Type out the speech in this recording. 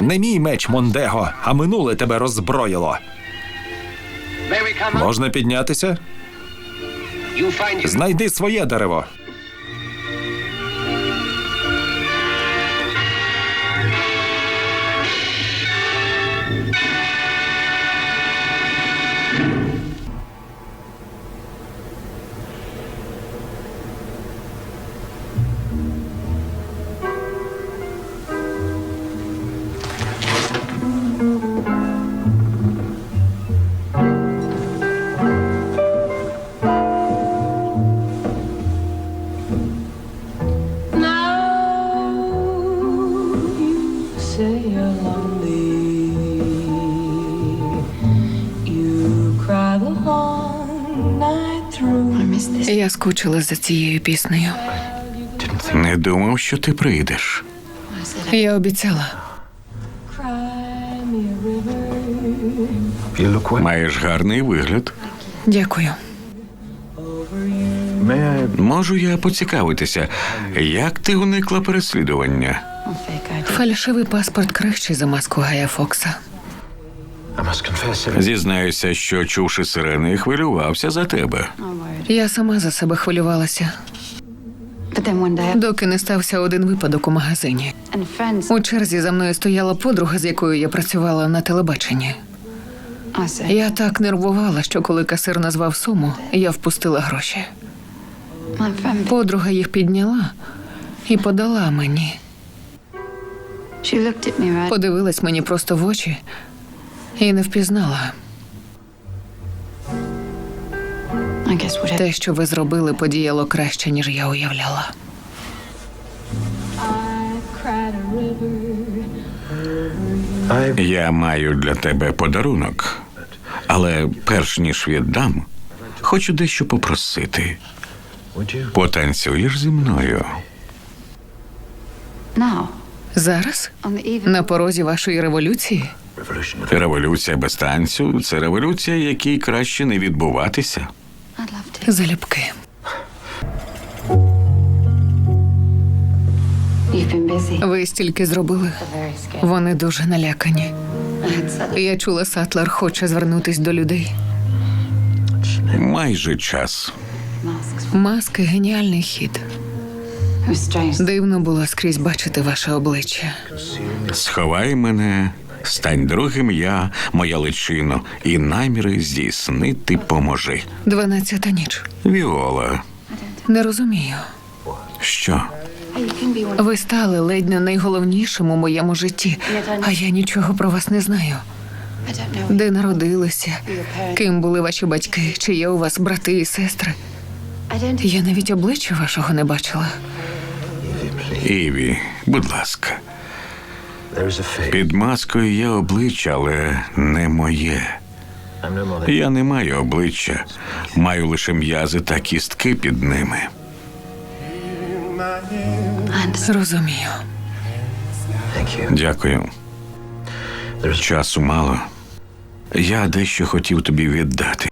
Не мій меч, Мондего, а минуле тебе роззброїло. Можна піднятися? Знайди своє дерево. Я скучила за цією піснею. Не думав, що ти прийдеш. Я обіцяла. Маєш гарний вигляд. Дякую. Можу я поцікавитися, як ти уникла переслідування? Фальшивий паспорт кращий за маску Гая Фокса. Зізнаюся, що чувши сирени, хвилювався за тебе. Я сама за себе хвилювалася, доки не стався один випадок у магазині. У черзі за мною стояла подруга, з якою я працювала на телебаченні. Я так нервувала, що коли касир назвав суму, я впустила гроші. Подруга їх підняла і подала мені. Подивилась мені просто в очі і не впізнала. I guess whatever. Те, що ви зробили, подіяло краще, ніж я уявляла. Я маю для тебе подарунок, але перш ніж віддам, хочу дещо попросити. Потанцюєш зі мною. Now, Зараз на порозі вашої революції Революція без танцю це революція, якій краще не відбуватися. Залюбки. Ви стільки зробили. Вони дуже налякані. Я чула, Сатлер хоче звернутись до людей. Майже час. Маски геніальний хід. Дивно було скрізь бачити ваше обличчя. Сховай мене, стань другим я, моя личино, і наміри здійснити поможи. Дванадцята ніч. Віола, Не розумію. що? Ви стали ледь не найголовнішим у моєму житті, а я нічого про вас не знаю. Де народилися, ким були ваші батьки, чи є у вас брати і сестри. I. Я навіть обличчя вашого не бачила. Іві, будь ласка. Під маскою є обличчя, але не моє. Я не маю обличчя, маю лише м'язи та кістки під ними. I understand. Розумію. Дякую. Часу мало. Я дещо хотів тобі віддати.